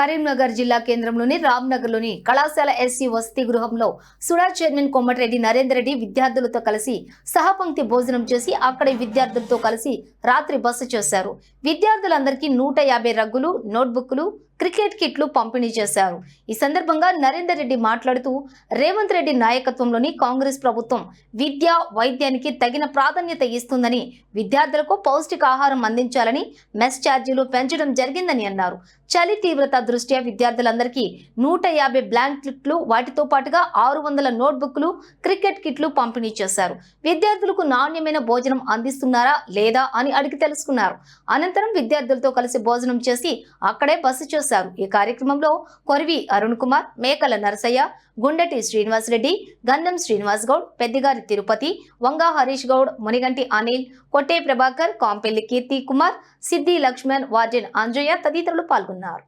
కరీంనగర్ జిల్లా కేంద్రంలోని రామ్నగర్లోని కళాశాల ఎస్సీ వసతి గృహంలో సుడా చైర్మన్ కోమటిరెడ్డి నరేందర్ రెడ్డి విద్యార్థులతో కలిసి సహపంక్తి భోజనం చేసి అక్కడి విద్యార్థులతో కలిసి రాత్రి బస చేశారు. విద్యార్థులందరికీ నూట యాభై రగ్గులు నోట్బుక్లు క్రికెట్ కిట్లు పంపిణీ చేశారు. ఈ సందర్భంగా నరేందర్ రెడ్డి మాట్లాడుతూ రేవంత్ రెడ్డి నాయకత్వంలోని కాంగ్రెస్ ప్రభుత్వం విద్య వైద్యానికి తగిన ప్రాధాన్యత ఇస్తుందని విద్యార్థులకు పౌష్టికాహారం అందించాలని మెస్ ఛార్జీలు పెంచడం జరిగిందని అన్నారు. చలి తీవ్రత దృష్ట్యా విద్యార్థులందరికీ నూట యాభై బ్లాంకెట్లు కిట్లు వాటితో పాటుగా ఆరు వందల నోట్బుక్లు క్రికెట్ కిట్లు పంపిణీ చేశారు. విద్యార్థులకు నాణ్యమైన భోజనం అందిస్తున్నారా లేదా అని అడిగి తెలుసుకున్నారు. అనంతరం విద్యార్థులతో కలిసి భోజనం చేసి అక్కడే బస చేశారు. ఈ కార్యక్రమంలో కొరివి అరుణ్ కుమార్ మేకల నరసయ్య గుండెటి శ్రీనివాసరెడ్డి గంధం శ్రీనివాస్ గౌడ్ పెద్దిగారి తిరుపతి వంగా హరీష్ గౌడ్ మునిగంటి అనిల్ కొట్టే ప్రభాకర్ కాంపెల్లి కీర్తి కుమార్ సిద్ధి లక్ష్మణ్ వార్జన్ అంజయ్య తదితరులు పాల్గొన్నారు.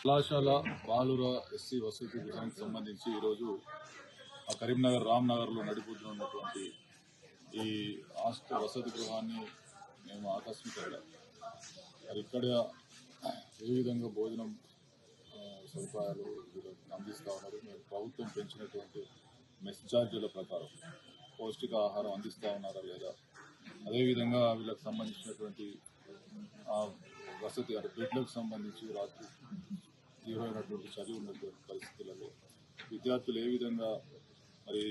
కళాశాల బాలుర ఎస్సీ వసతి గృహానికి సంబంధించి ఈరోజు ఆ కరీంనగర్ రామ్నగర్లో నడిపోతున్నటువంటి ఈ హాస్టల్ వసతి గృహాన్ని మేము ఆకస్మికంగా ఇక్కడ ఏ విధంగా భోజనం సదుపాయాలు వీళ్ళకి అందిస్తా ఉన్నారు? మేము ప్రభుత్వం పెంచినటువంటి మెస్ ఛార్జీల ప్రకారం పౌష్టిక ఆహారం అందిస్తా ఉన్నారా లేదా? అదేవిధంగా వీళ్ళకి సంబంధించినటువంటి ఆ, వసతి అంటే బెడ్లకు సంబంధించి రాత్రి తీవ్రమైనటువంటి చదువు ఉన్నటువంటి పరిస్థితులలో విద్యార్థులు ఏ విధంగా మరి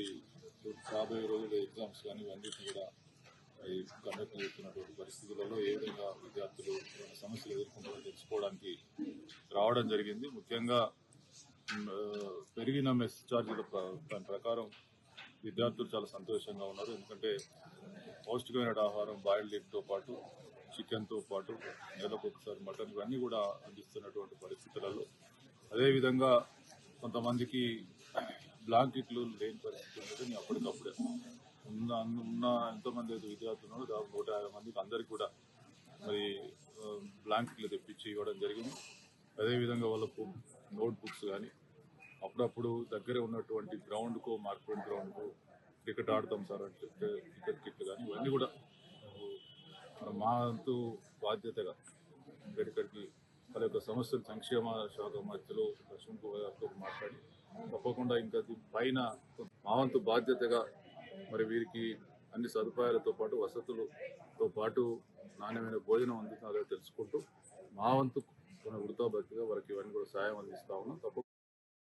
రాబోయే రోజుల ఎగ్జామ్స్ కానీ ఇవన్నీ కూడా కండక్ట్ చేస్తున్నటువంటి పరిస్థితులలో ఏ విధంగా విద్యార్థులు సమస్యలు ఎదుర్కొంటారో తెలుసుకోవడానికి రావడం జరిగింది. ముఖ్యంగా పెరిగిన మెస్ ఛార్జీల దాని ప్రకారం విద్యార్థులు చాలా సంతోషంగా ఉన్నారు. ఎందుకంటే పౌష్టికమైన ఆహారం బాయిల్డ్ ఎగ్తో పాటు చికెన్తో పాటు నెలకు ఒకసారి మటన్ ఇవన్నీ కూడా అందిస్తున్నటువంటి పరిస్థితులలో. అదేవిధంగా కొంతమందికి బ్లాంకెట్లు లేని పరిస్థితి ఉన్నది అప్పటికప్పుడే. ఉన్న ఉన్న ఎంతోమంది అయితే విద్యార్థులు దాదాపు నూట యాభై మందికి అందరికీ కూడా మరి బ్లాంకెట్లు తెప్పించి ఇవ్వడం జరిగింది. అదేవిధంగా వాళ్ళకు నోట్ బుక్స్ కానీ అప్పుడప్పుడు దగ్గర ఉన్నటువంటి గ్రౌండ్కు మార్కెట్ గ్రౌండ్కు క్రికెట్ ఆడతాం సార్ అని చెప్తే క్రికెట్ కిట్లు కానీ ఇవన్నీ కూడా మా వంతు బాధ్యతగా ఇక్కడికి వాళ్ళ యొక్క సంస్థలు సంక్షేమ శాఖ మధ్యలో లక్ష్మణ్ కుమార్ మాట్లాడి తప్పకుండా ఇంకా పైన మా వంతు బాధ్యతగా మరి వీరికి అన్ని సదుపాయాలతో పాటు వసతులతో పాటు నాణ్యమైన భోజనం అందుతున్నారో తెలుసుకుంటూ మా వంతు మన వృతాభక్తిగా వారికి ఇవన్నీ కూడా సాయం అందిస్తా ఉన్నాం.